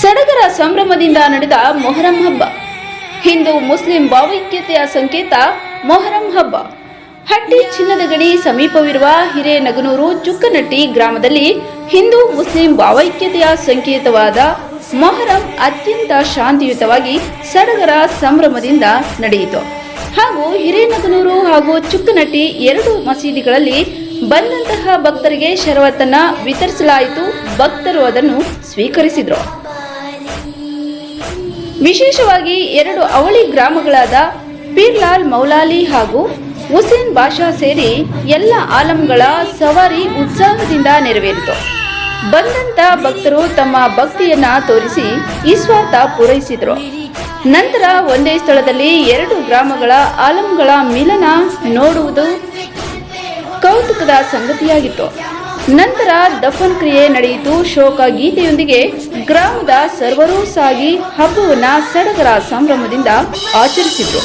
ಸಡಗರ ಸಂಭ್ರಮದಿಂದ ನಡೆದ ಮೊಹರಂ ಹಬ್ಬ. ಹಿಂದೂ ಮುಸ್ಲಿಂ ಭಾವೈಕ್ಯತೆಯ ಸಂಕೇತ ಮೊಹರಂ ಹಬ್ಬ. ಹಟ್ಟಿ ಚಿನ್ನದ ಗಡಿ ಸಮೀಪವಿರುವ ಹಿರೇನಗನೂರು ಚುಕ್ಕನಟ್ಟಿ ಗ್ರಾಮದಲ್ಲಿ ಹಿಂದೂ ಮುಸ್ಲಿಂ ಭಾವೈಕ್ಯತೆಯ ಸಂಕೇತವಾದ ಮೊಹರಂ ಅತ್ಯಂತ ಶಾಂತಿಯುತವಾಗಿ ಸಡಗರ ಸಂಭ್ರಮದಿಂದ ನಡೆಯಿತು. ಹಾಗೂ ಹಿರೇನಗನೂರು ಹಾಗೂ ಚುಕ್ಕನಟ್ಟಿ ಎರಡು ಮಸೀದಿಗಳಲ್ಲಿ ಬಂದಂತಹ ಭಕ್ತರಿಗೆ ಶರವತ್ತನ್ನ ವಿತರಿಸಲಾಯಿತು. ಭಕ್ತರು ಅದನ್ನು ಸ್ವೀಕರಿಸಿದರು. ವಿಶೇಷವಾಗಿ ಎರಡು ಅವಳಿ ಗ್ರಾಮಗಳಾದ ಪೀರ್ಲಾಲ್ ಮೌಲಾಲಿ ಹಾಗೂ ಹುಸೇನ್ ಬಾಷಾ ಸೇರಿ ಎಲ್ಲ ಆಲಂಗಳ ಸವಾರಿ ಉತ್ಸಾಹದಿಂದ ನೆರವೇರಿತು. ಬಂದಂತ ಭಕ್ತರು ತಮ್ಮ ಭಕ್ತಿಯನ್ನ ತೋರಿಸಿ ಈಸ್ವಾರ್ಥ ಪೂರೈಸಿದರು. ನಂತರ ಒಂದೇ ಸ್ಥಳದಲ್ಲಿ ಎರಡು ಗ್ರಾಮಗಳ ಆಲಂಗಳ ಮಿಲನ ನೋಡುವುದು ಕೌತುಕದ ಸಂಗತಿಯಾಗಿತ್ತು. ನಂತರ ದಫನ್ ಕ್ರಿಯೆ ನಡೆಯಿತು. ಶೋಕ ಗೀತೆಯೊಂದಿಗೆ ಗ್ರಾಮದ ಸರ್ವರೂ ಸಾಗಿ ಹಬ್ಬವನ್ನು ಸಡಗರ ಸಂಭ್ರಮದಿಂದ ಆಚರಿಸಿದ್ರು.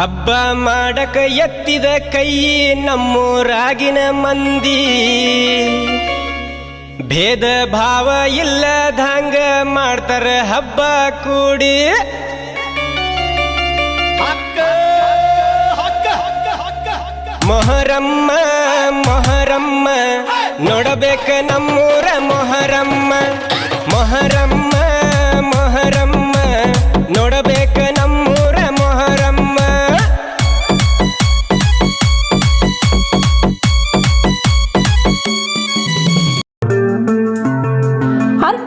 ಹಬ್ಬ ಮಾಡಕ ಎತ್ತಿದ ಕೈ ನಮ್ಮೂರಾಗಿನ ಮಂದಿ. ಭೇದ ಭಾವ ಇಲ್ಲದಂಗ ಮಾಡ್ತಾರ ಹಬ್ಬ ಕೂಡಿ. ಮೊಹರಮ್ಮ ಮೊಹರಮ್ಮ ನೋಡಬೇಕ ನಮ್ಮೂರ ಮೊಹರಮ್ಮ ಮೊಹರಮ್ಮ. ಮೊಹರಮ್ಮ